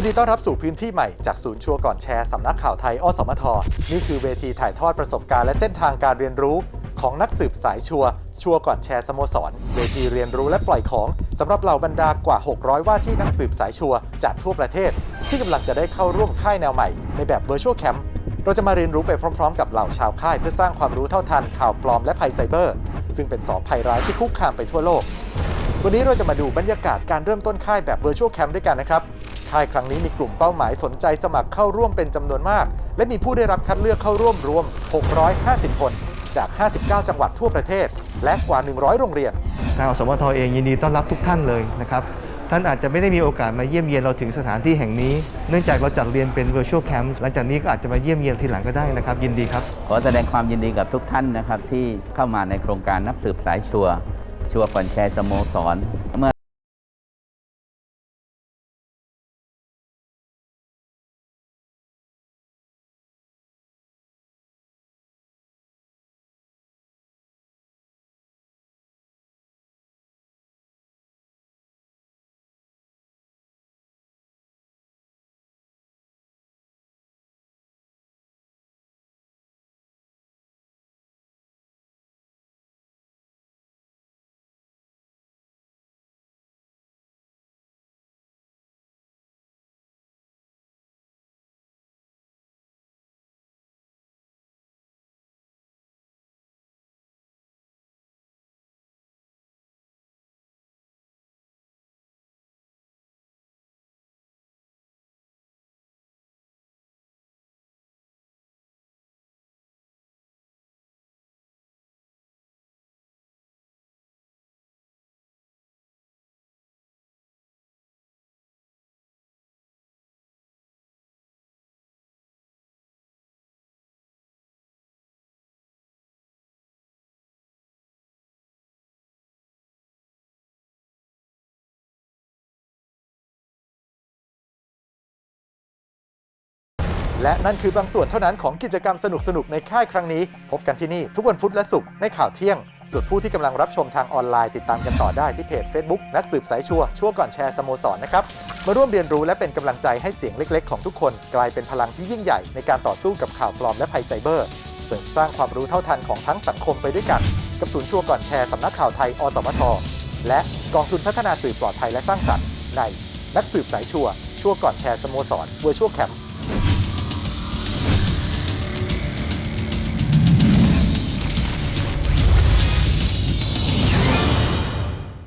ยินดีต้อนรับสู่พื้นที่ใหม่จากศูนย์ชัวร์ก่อนแชร์สำนักข่าวไทยอสมท นี่คือเวทีถ่ายทอดประสบการณ์และเส้นทางการเรียนรู้ ของนักสืบสายชัวร์ชัวร์ก่อนแชร์สโมสร เวทีเรียนรู้และปล่อยของสำหรับเหล่าบรรดากว่า 600 ว่าที่นักสืบสายชัวร์จากทั่วประเทศ ที่กำลังจะได้เข้าร่วมค่ายแนวใหม่ในแบบ Virtual Camp เราจะมาเรียนรู้ไปพร้อม ๆ กับเหล่าชาวค่ายเพื่อสร้างความรู้เท่าทันข่าวปลอมและภัยไซเบอร์ ซึ่งเป็นสองภัยร้ายที่คุกคามไปทั่วโลกวันนี้เราจะมาดูบรรยากาศการเริ่มต้นค่ายแบบ Virtual Camp ด้วยกันนะครับ ค่ายครั้งนี้มีกลุ่มเป้าหมายสนใจสมัครเข้าร่วมเป็นจำนวนมาก และมีผู้ได้รับคัดเลือกเข้าร่วมรวม 650 คนจาก 59 จังหวัดทั่วประเทศ และกว่า 100 โรงเรียน ทางอสมทเองยินดีต้อนรับทุกท่านเลยนะครับ ท่านอาจจะไม่ได้มีโอกาสมาเยี่ยมเยียนเราถึงสถานที่แห่งนี้ เนื่องจากเราจัดเรียนเป็น virtual camp หลังจากนี้ก็อาจจะมาเยี่ยมเยียนทีหลังก็ได้นะครับ ยินดีครับ ขอแสดงความยินดีกับทุกท่านนะครับที่เข้ามาในโครงการนักสืบสายชัวร์ชัวร์ก่อนแชร์สโมสรเมื่อ และนั่นคือบางส่วนเท่านั้นของกิจกรรมสนุกๆในค่ายครั้งนี้ พบกันที่นี่ทุกวันพุธและศุกร์ในข่าวเที่ยง ส่วนผู้ที่กำลังรับชมทางออนไลน์ติดตามกันต่อได้ที่เพจ Facebook นักสืบสายชัวชั่วก่อนแชร์สโมสรนะครับ มาร่วมเรียนรู้และเป็นกำลังใจให้เสียงเล็ก ๆ ของทุกคน กลายเป็นพลังที่ยิ่งใหญ่ในการต่อสู้กับข่าวปลอมและภัยไซเบอร์เสริมสร้างความรู้เท่าทันของทั้งสังคมไปด้วยกันกับศูนย์ชัวก่อนแชร์สำนักข่าวไทยอสมท และกองทุนพัฒนาสื่อปลอดภัยและสร้างสรรค์ในนักสืบสายชัวชั่วก่อนแชร์สโมสร Virtual Camp